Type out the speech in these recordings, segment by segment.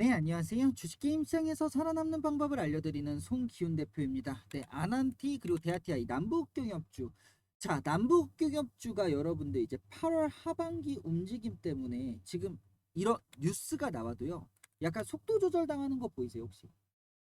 네, 안녕하세요. 주식게임 시장에서 살아남는 방법을 알려드리는 송기훈 대표입니다. 네, 아난티 그리고 데아티아이 남북경협주. 자, 남북경협주가 여러분들 이제 8월 하반기 움직임 때문에 지금 이런 뉴스가 나와도요. 약간 속도 조절 당하는 거 보이세요, 혹시?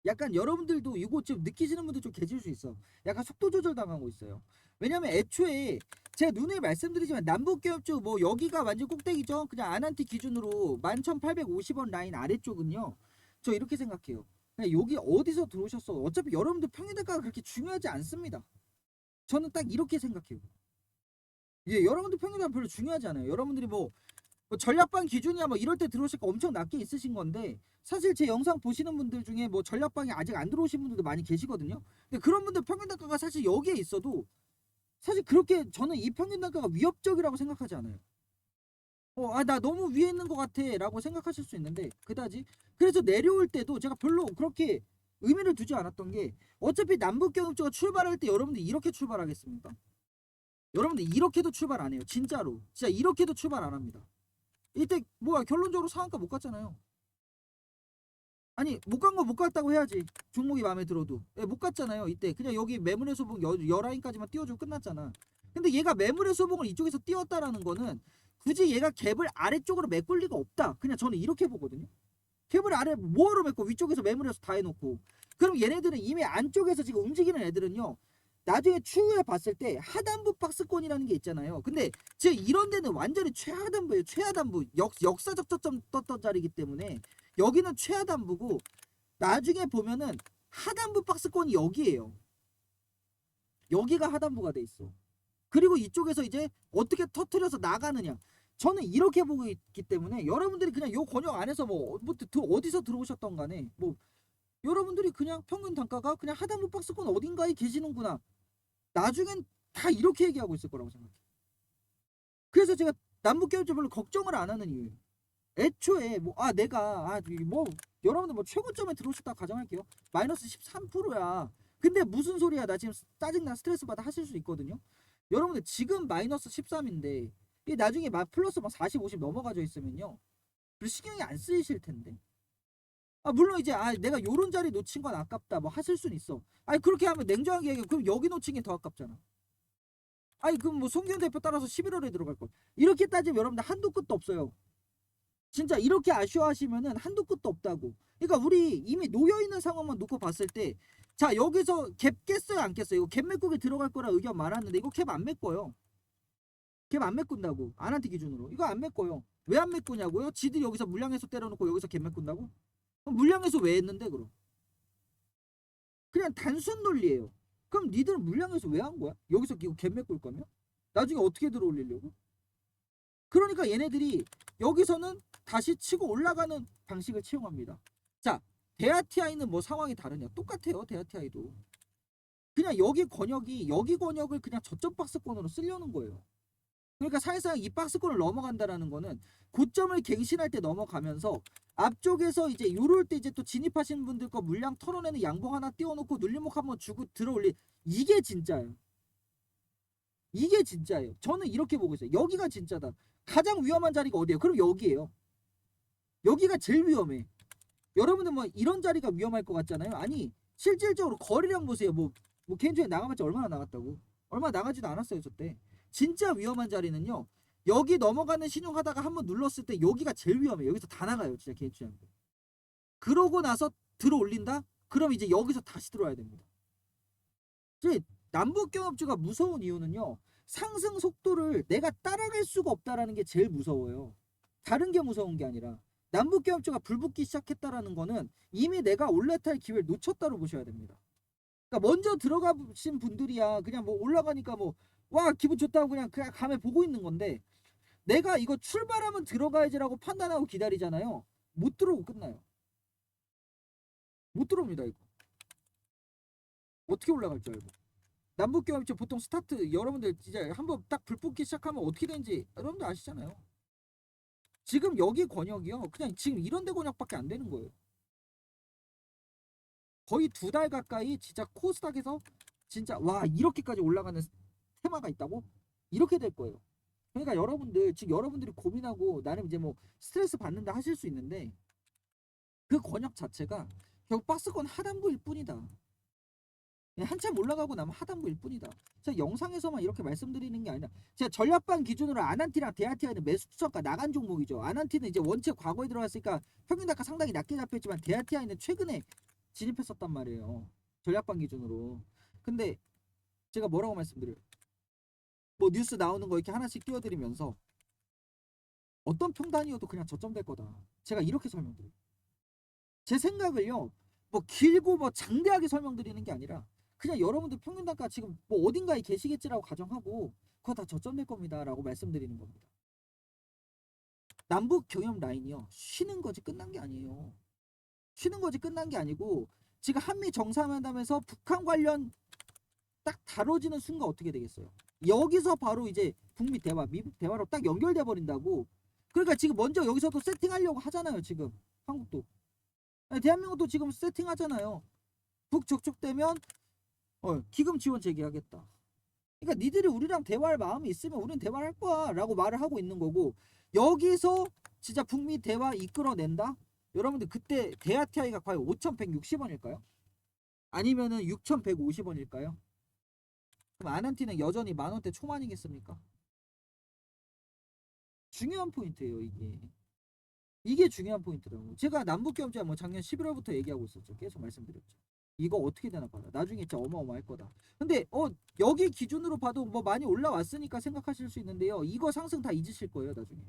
약간 여러분들도 이거 좀 느끼시는 분들 좀 계실 수 있어. 약간 속도 조절 당하고 있어요. 왜냐면 애초에 제가 눈에 말씀드리지만 남북교협주 뭐 여기가 완전 꼭대기죠. 그냥 아난티 기준으로 11,850원 라인 아래쪽은요. 저 이렇게 생각해요. 여기 어디서 들어오셨어. 어차피 여러분들 평균대가가 그렇게 중요하지 않습니다. 저는 딱 이렇게 생각해요. 예, 여러분들 평균대가 별로 중요하지 않아요. 여러분들이 뭐, 뭐 전략방 기준이야 뭐 이럴 때 들어오실까 엄청 낮게 있으신 건데 사실 제 영상 보시는 분들 중에 뭐 전략방에 아직 안 들어오신 분들도 많이 계시거든요. 근데 그런 분들 평균대가가 사실 여기에 있어도 사실 그렇게 저는 이 평균 단가가 위협적이라고 생각하지 않아요. 어, 아, 나 너무 위에 있는 것 같아. 라고 생각하실 수 있는데, 그다지. 그래서 내려올 때도 제가 별로 그렇게 의미를 두지 않았던 게, 어차피 남북경협주가 출발할 때 여러분들 이렇게 출발하겠습니까? 여러분들 이렇게도 출발 안 해요. 진짜로. 진짜 이렇게도 출발 안 합니다. 이때, 뭐야, 결론적으로 상한가 못 갔잖아요. 아니, 못 간 거 못 갔다고 해야지. 종목이 마음에 들어도. 예, 못 갔잖아요. 이때. 그냥 여기 매물의 소봉 여, 여라인까지만 띄워주고 끝났잖아. 근데 얘가 매물의 소봉을 이쪽에서 띄웠다라는 거는 굳이 얘가 갭을 아래쪽으로 메꿀 리가 없다. 그냥 저는 이렇게 보거든요. 갭을 아래 뭐하러 메고 위쪽에서 매물에서 다 해놓고. 그럼 얘네들은 이미 안쪽에서 지금 움직이는 애들은요. 나중에 추후에 봤을 때 하단부 박스권이라는 게 있잖아요. 근데 지금 이런 데는 완전히 최하단부예요. 최하단부. 역, 역사적 저점 떴던 자리이기 때문에 여기는 최하단부고 나중에 보면은 하단부 박스권이 여기에요. 여기가 하단부가 돼 있어. 그리고 이쪽에서 이제 어떻게 터트려서 나가느냐. 저는 이렇게 보고 있기 때문에 여러분들이 그냥 요 권역 안에서 뭐, 뭐 드- 어디서 들어오셨던 간에 뭐 여러분들이 그냥 평균 단가가 그냥 하단부 박스권 어딘가에 계시는구나. 나중엔 다 이렇게 얘기하고 있을 거라고 생각해요. 그래서 제가 남북경협주 별로 걱정을 안 하는 이유예요. 애초에 뭐 아 내가 아뭐 여러분들 뭐 최고점에 들어오셨다 가정할게요. 마이너스 13%야. 근데 무슨 소리야? 나 지금 짜증나 스트레스 받아 하실 수 있거든요. 여러분들 지금 마이너스 13인데 이 나중에 막 플러스 막 40, 50 넘어가져 있으면요. 별 신경이 안 쓰이실 텐데. 아 물론 이제 아 내가 요런 자리 놓친 건 아깝다 뭐 하실 수는 있어. 아니 그렇게 하면 냉정하게 얘기해. 그럼 여기 놓친 게 더 아깝잖아. 아니 그럼 뭐 송기현 대표 따라서 11월에 들어갈 걸. 이렇게 따지면 여러분들 한도 끝도 없어요. 진짜 이렇게 아쉬워하시면은 한도 끝도 없다고. 그러니까 우리 이미 놓여 있는 상황만 놓고 봤을 때, 자 여기서 갭 깼어요, 안 깼어요? 이거 갭 메꾸기 들어갈 거라 의견 많았는데 이거 갭 안 메꿔요. 갭 안 메꾼다고 아난티 기준으로 이거 안 메꿔요. 왜 안 메꾸냐고요? 지들이 여기서 물량에서 때려놓고 여기서 갭 메꾼다고? 그럼 물량에서 왜 했는데 그럼? 그냥 단순 논리예요. 그럼 니들은 물량에서 왜 한 거야? 여기서 이거 갭 메꿀 거면? 나중에 어떻게 들어올리려고? 그러니까 얘네들이 여기서는 다시 치고 올라가는 방식을 채용합니다. 자, 데아티아이는 뭐 상황이 다르냐? 똑같아요, 데아티아이도. 그냥 여기 권역이 여기 권역을 그냥 저점 박스권으로 쓰려는 거예요. 그러니까 사실상 이 박스권을 넘어간다라는 거는 고점을 갱신할 때 넘어가면서 앞쪽에서 이제 요럴 때 이제 또 진입하시는 분들 거 물량 털어내는 양봉 하나 띄워놓고 눌림목 한번 주고 들어올리 이게 진짜예요. 이게 진짜예요. 저는 이렇게 보고 있어요. 여기가 진짜다. 가장 위험한 자리가 어디예요? 그럼 여기예요. 여기가 제일 위험해. 여러분들 뭐 이런 자리가 위험할 것 같잖아요. 아니 실질적으로 거리량 보세요. 뭐, 뭐 개인적으로 나가봤자 얼마나 나갔다고? 얼마 나가지도 않았어요 저때. 진짜 위험한 자리는요. 여기 넘어가는 신용하다가 한번 눌렀을 때 여기가 제일 위험해. 요 여기서 다 나가요. 진짜 개인 취향. 그러고 나서 들어 올린다? 그럼 이제 여기서 다시 들어와야 됩니다. 남북경협주가 무서운 이유는요. 상승 속도를 내가 따라갈 수가 없다라는 게 제일 무서워요. 다른 게 무서운 게 아니라 남북경협주가 불붙기 시작했다라는 거는 이미 내가 올라탈 기회를 놓쳤다고 보셔야 됩니다. 그러니까 먼저 들어가신 분들이야 그냥 뭐 올라가니까 뭐 와 기분 좋다고 그냥 그냥 감에 보고 있는 건데 내가 이거 출발하면 들어가야지라고 판단하고 기다리잖아요. 못 들어오고 끝나요. 못 들어옵니다 이거. 어떻게 올라갈 줄 알고. 남북 경협주 보통 스타트 여러분들 진짜 한번 딱 불붙기 시작하면 어떻게 되는지 여러분들 아시잖아요. 지금 여기 권역이요. 그냥 지금 이런 데 권역밖에 안 되는 거예요. 거의 두 달 가까이 진짜 코스닥에서 진짜 와 이렇게까지 올라가는 테마가 있다고? 이렇게 될 거예요. 그러니까 여러분들 지금 여러분들이 고민하고 나는 이제 뭐 스트레스 받는다 하실 수 있는데 그 권역 자체가 결국 박스권 하단부일 뿐이다. 예, 한참 올라가고 나면 하단부일 뿐이다. 제가 영상에서만 이렇게 말씀드리는 게 아니라 제가 전략반 기준으로 아난티랑 데아티아는 매수 추천가 나간 종목이죠. 아난티는 이제 원체 과거에 들어갔으니까 평균 단가 상당히 낮게 잡혔지만 데아티아는 최근에 진입했었단 말이에요. 전략반 기준으로. 근데 제가 뭐라고 말씀드려요? 뭐 뉴스 나오는 거 이렇게 하나씩 띄워드리면서 어떤 평단이어도 그냥 저점될 거다. 제가 이렇게 설명드려요. 제 생각을요. 뭐 길고 뭐 장대하게 설명드리는 게 아니라 그냥 여러분들 평균 단가 지금 뭐 어딘가에 계시겠지라고 가정하고 그거 다 저점될 겁니다라고 말씀드리는 겁니다. 남북 경협 라인이요. 쉬는 거지 끝난 게 아니에요. 쉬는 거지 끝난 게 아니고 지금 한미 정상회담에서 북한 관련 딱 다뤄지는 순간 어떻게 되겠어요? 여기서 바로 이제 북미 대화, 미북 대화로 딱 연결돼 버린다고. 그러니까 지금 먼저 여기서도 세팅하려고 하잖아요. 지금 한국도. 대한민국도 지금 세팅하잖아요. 북 접촉되면 어, 기금 지원 제기하겠다. 그러니까 니들이 우리랑 대화할 마음이 있으면 우린 대화를 할 거야라고 말을 하고 있는 거고 여기서 진짜 북미 대화 이끌어낸다? 여러분들 그때 대아티아이가 과연 5,160원일까요? 아니면은 6,150원일까요? 그럼 아난티는 여전히 만 원대 초반이겠습니까? 중요한 포인트예요 이게. 이게 중요한 포인트라고. 제가 남북 경제 뭐 작년 11월부터 얘기하고 있었죠. 계속 말씀드렸죠. 이거 어떻게 되나 봐라. 나중에 진짜 어마어마할 거다. 근데 어 여기 기준으로 봐도 뭐 많이 올라왔으니까 생각하실 수 있는데요. 이거 상승 다 잊으실 거예요 나중에.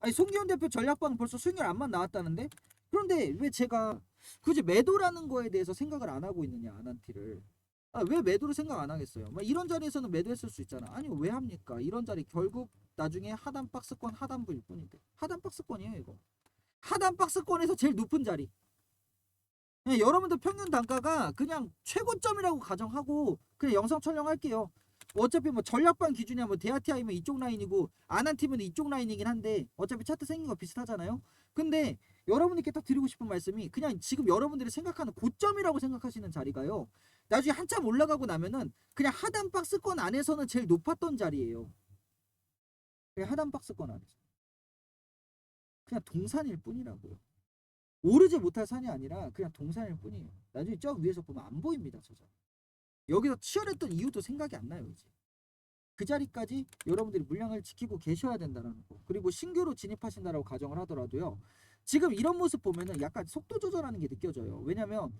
아니 송기훈 대표 전략방 벌써 수익률 안만 나왔다는데 그런데 왜 제가 굳이 매도라는 거에 대해서 생각을 안 하고 있느냐 아난티를 아, 왜 매도를 생각 안 하겠어요? 막 이런 자리에서는 매도했을 수 있잖아. 아니 왜 합니까? 이런 자리 결국 나중에 하단 박스권 하단부일 뿐인데 하단 박스권이에요 이거. 하단 박스권에서 제일 높은 자리. 예, 여러분들 평균 단가가 그냥 최고점이라고 가정하고 그냥 영상 촬영할게요. 어차피 뭐 전략반 기준이야 뭐 데아티아이면 이쪽 라인이고 아난티면 이쪽 라인이긴 한데 어차피 차트 생긴 거 비슷하잖아요. 근데 여러분들께 딱 드리고 싶은 말씀이 그냥 지금 여러분들이 생각하는 고점이라고 생각하시는 자리가요. 나중에 한참 올라가고 나면은 그냥 하단 박스권 안에서는 제일 높았던 자리예요. 그냥 하단 박스권 안에서. 그냥 동산일 뿐이라고요. 오르지 못할 산이 아니라 그냥 동산일 뿐이에요. 나중에 저 위에서 보면 안 보입니다. 저 자리. 여기서 치열했던 이유도 생각이 안 나요. 이제. 그 자리까지 여러분들이 물량을 지키고 계셔야 된다는 거. 그리고 신규로 진입하신다라고 가정을 하더라도요. 지금 이런 모습 보면은 약간 속도 조절하는 게 느껴져요. 왜냐면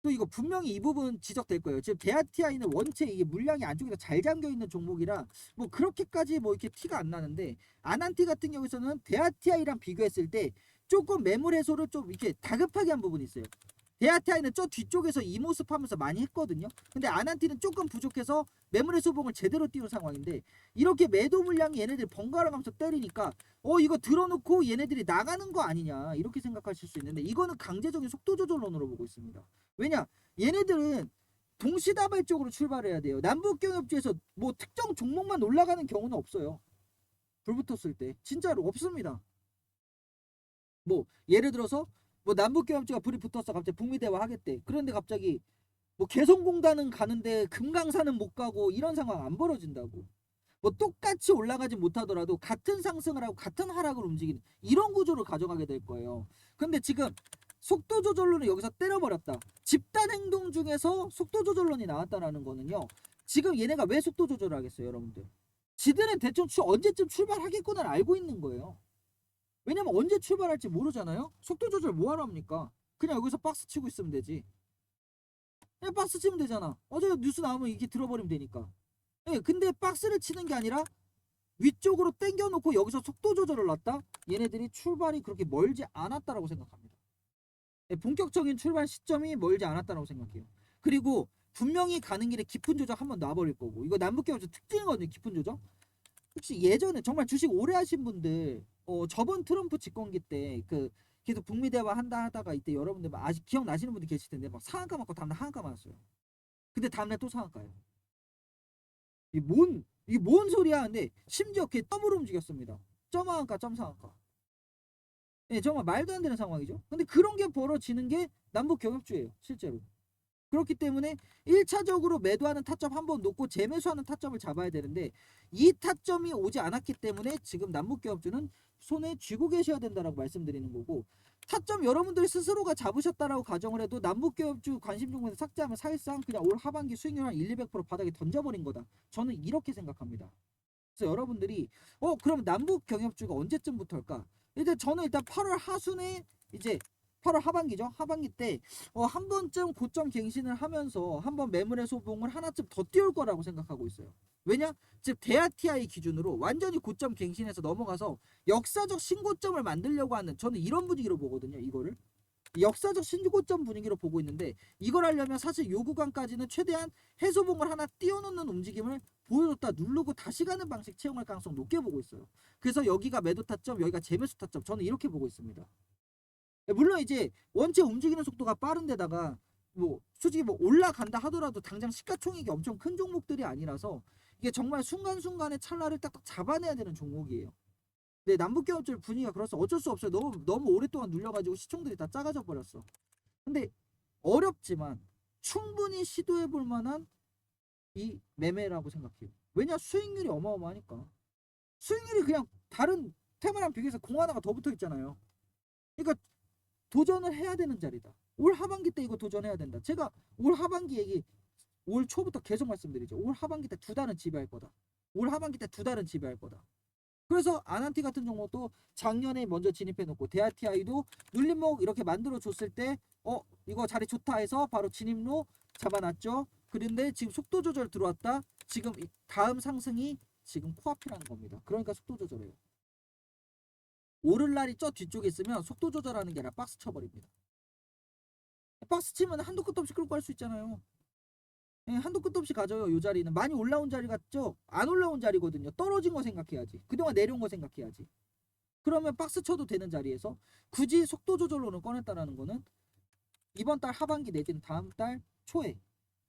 또 이거 분명히 이 부분 지적될 거예요. 지금 데아티아이는 원체 이게 물량이 안쪽에서 잘 잠겨 있는 종목이라 뭐 그렇게까지 뭐 이렇게 티가 안 나는데 아난티 같은 경우에서는 데아티아이랑 비교했을 때 조금 매물 해소를 좀 이렇게 다급하게 한 부분이 있어요. 데아티아이는 저 뒤쪽에서 이 모습 하면서 많이 했거든요. 근데 아난티는 조금 부족해서 매물의 소봉을 제대로 띄운 상황인데 이렇게 매도 물량이 얘네들 번갈아 가면서 때리니까 어 이거 들어놓고 얘네들이 나가는 거 아니냐 이렇게 생각하실 수 있는데 이거는 강제적인 속도 조절론으로 보고 있습니다. 왜냐 얘네들은 동시다발적으로 출발해야 돼요. 남북경협주에서 뭐 특정 종목만 올라가는 경우는 없어요. 불 붙었을 때 진짜로 없습니다. 뭐 예를 들어서 뭐 남북경협주가 불이 붙었어 갑자기 북미 대화 하겠대. 그런데 갑자기 뭐 개성공단은 가는데 금강산은 못 가고 이런 상황 안 벌어진다고. 뭐 똑같이 올라가지 못하더라도 같은 상승을 하고 같은 하락을 움직이는 이런 구조를 가져가게 될 거예요. 근데 지금 속도 조절론을 여기서 때려버렸다. 집단 행동 중에서 속도 조절론이 나왔다라는 거는요. 지금 얘네가 왜 속도 조절을 하겠어요, 여러분들? 지들은 대충 추, 언제쯤 출발하겠구나를 알고 있는 거예요. 왜냐면 언제 출발할지 모르잖아요. 속도 조절 뭐하러 합니까? 그냥 여기서 박스 치고 있으면 되지. 그냥 박스 치면 되잖아. 어제 뉴스 나오면 이게 들어버리면 되니까. 예, 근데 박스를 치는 게 아니라 위쪽으로 당겨놓고 여기서 속도 조절을 놨다? 얘네들이 출발이 그렇게 멀지 않았다라고 생각합니다. 예, 본격적인 출발 시점이 멀지 않았다라고 생각해요. 그리고 분명히 가는 길에 깊은 조정 한번 놔버릴 거고 이거 남북경협 특징이거든요. 깊은 조정. 혹시 예전에 정말 주식 오래 하신 분들 어, 저번 트럼프 집권기 때그 계속 북미 대화 한다 하다가 이때 여러분들 막 아직 기억나시는 분들 계실 텐데 막 상한가 맞고 다음날 하한가 맞았어요. 근데 다음날 또 상한가요. 이 뭔, 이게 뭔 소리야? 근데 심지어 걔 점으로 움직였습니다. 점 하한가, 점 상한가. 예, 정말 말도 안 되는 상황이죠. 근데 그런 게 벌어지는 게 남북 경협주예요, 실제로. 그렇기 때문에 1차적으로 매도하는 타점 한 번 놓고 재매수하는 타점을 잡아야 되는데 이 타점이 오지 않았기 때문에 지금 남북 경협주는 손에 쥐고 계셔야 된다라고 말씀드리는 거고 타점 여러분들이 스스로가 잡으셨다라고 가정을 해도 남북교협주 관심 종목에서 삭제하면 사실상 그냥 올 하반기 수익률 한 1, 200% 바닥에 던져버린 거다. 저는 이렇게 생각합니다. 그래서 여러분들이 어 그럼 남북 경협주가 언제쯤부터일까? 일단 저는 일단 8월 하순에 이제 8월 하반기죠. 하반기 때 어, 한 번쯤 고점 갱신을 하면서 한 번 매물의 소봉을 하나쯤 더 띄울 거라고 생각하고 있어요. 왜냐? 즉 대아TI 기준으로 완전히 고점 갱신해서 넘어가서 역사적 신고점을 만들려고 하는 저는 이런 분위기로 보거든요. 이거를 역사적 신고점 분위기로 보고 있는데 이걸 하려면 사실 요 구간까지는 최대한 해소봉을 하나 띄워놓는 움직임을 보여줬다 누르고 다시 가는 방식 채용할 가능성 높게 보고 있어요. 그래서 여기가 매도 타점, 여기가 재매수 타점. 저는 이렇게 보고 있습니다. 물론 이제 원체 움직이는 속도가 빠른데다가 뭐 솔직히 뭐 올라간다 하더라도 당장 시가총액이 엄청 큰 종목들이 아니라서 이게 정말 순간순간의 찰나를 딱딱 잡아내야 되는 종목이에요. 네, 남북경협줄 분위기가 그래서 어쩔 수 없어요. 너무 너무 오랫동안 눌려가지고 시총들이 다 작아져 버렸어. 근데 어렵지만 충분히 시도해 볼 만한 이 매매라고 생각해요. 왜냐 수익률이 어마어마하니까. 수익률이 그냥 다른 테마랑 비교해서 공 하나가 더 붙어 있잖아요. 그러니까 도전을 해야 되는 자리다. 올 하반기 때 이거 도전해야 된다. 제가 올 하반기 얘기 올 초부터 계속 말씀드리죠. 올 하반기 때 두 달은 지배할 거다. 올 하반기 때 두 달은 지배할 거다. 그래서 아난티 같은 종목도 작년에 먼저 진입해 놓고 대아티아이도 눌림목 이렇게 만들어 줬을 때 어 이거 자리 좋다 해서 바로 진입로 잡아놨죠. 그런데 지금 속도 조절 들어왔다. 지금 이 다음 상승이 지금 코앞이라는 겁니다. 그러니까 속도 조절해요. 오를 날이 저 뒤쪽에 있으면 속도 조절하는 게 아니라 박스 쳐버립니다. 박스 치면 한도 끝도 없이 끌고 갈 수 있잖아요. 예, 한도 끝도 없이 가져요. 요 자리는 많이 올라온 자리 같죠? 안 올라온 자리거든요. 떨어진 거 생각해야지. 그동안 내려온 거 생각해야지. 그러면 박스 쳐도 되는 자리에서 굳이 속도 조절로는 꺼냈다라는 거는 이번 달 하반기 내지는 다음 달 초에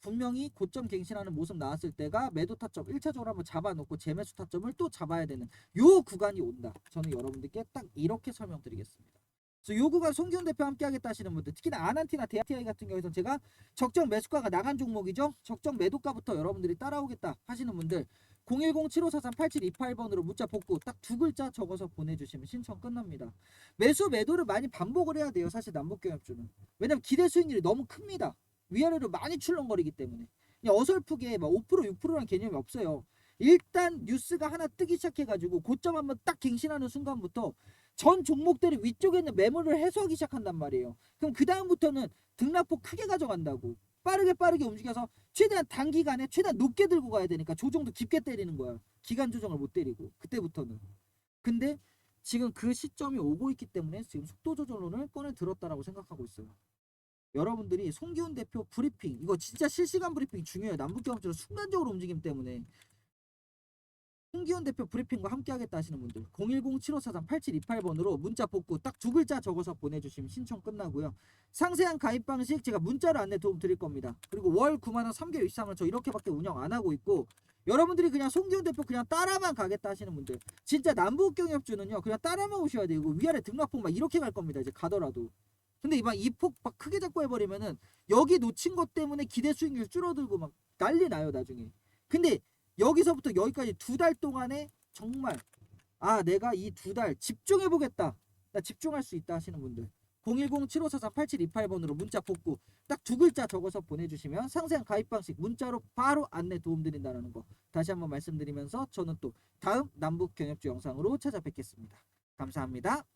분명히 고점 갱신하는 모습 나왔을 때가 매도 타점 1차적으로 한번 잡아놓고 재매수 타점을 또 잡아야 되는 요 구간이 온다. 저는 여러분들께 딱 이렇게 설명드리겠습니다. 그래서 요 구간 송기훈 대표 함께 하겠다 하시는 분들 특히나 아난티나 대아티아이 같은 경우에는 제가 적정 매수가가 나간 종목이죠. 적정 매도가부터 여러분들이 따라오겠다 하시는 분들 010-7543-8728번으로 문자 복구 딱 두 글자 적어서 보내주시면 신청 끝납니다. 매수 매도를 많이 반복을 해야 돼요. 사실 남북경협주는. 왜냐면 기대 수익률이 너무 큽니다. 위아래로 많이 출렁거리기 때문에 어설프게 막 5% 6%라는 개념이 없어요. 일단 뉴스가 하나 뜨기 시작해가지고 고점 한번 딱 갱신하는 순간부터 전 종목들이 위쪽에 있는 매물을 해소하기 시작한단 말이에요. 그럼 그 다음부터는 등락폭 크게 가져간다고 빠르게 빠르게 움직여서 최대한 단기간에 최대한 높게 들고 가야 되니까 조정도 깊게 때리는 거야. 기간 조정을 못 때리고 그때부터는. 근데 지금 그 시점이 오고 있기 때문에 지금 속도 조절론을 꺼내 들었다라고 생각하고 있어요. 여러분들이 송기훈 대표 브리핑 이거 진짜 실시간 브리핑 중요해요. 남북경협주로 순간적으로 움직임 때문에 송기훈 대표 브리핑과 함께 하겠다 하시는 분들 010-7543-8728번으로 문자 복구 딱 두 글자 적어서 보내주시면 신청 끝나고요. 상세한 가입 방식 제가 문자로 안내 도움 드릴 겁니다. 그리고 월 9만원 3개월 23만원 저 이렇게밖에 운영 안 하고 있고 여러분들이 그냥 송기훈 대표 그냥 따라만 가겠다 하시는 분들 진짜 남북경협주는요 그냥 따라만 오셔야. 이거 위아래 등락폭 막 이렇게 갈 겁니다. 이제 가더라도. 근데 이번 이폭 막 크게 잡고 해버리면은 여기 놓친 것 때문에 기대 수익률 줄어들고 막 난리 나요 나중에. 근데 여기서부터 여기까지 두 달 동안에 정말 아 내가 이 두 달 집중해 보겠다. 나 집중할 수 있다 하시는 분들 010-7543-8728번으로 문자 복구 딱 두 글자 적어서 보내주시면 상세한 가입 방식 문자로 바로 안내 도움 드린다는 거 다시 한번 말씀드리면서 저는 또 다음 남북 경협주 영상으로 찾아뵙겠습니다. 감사합니다.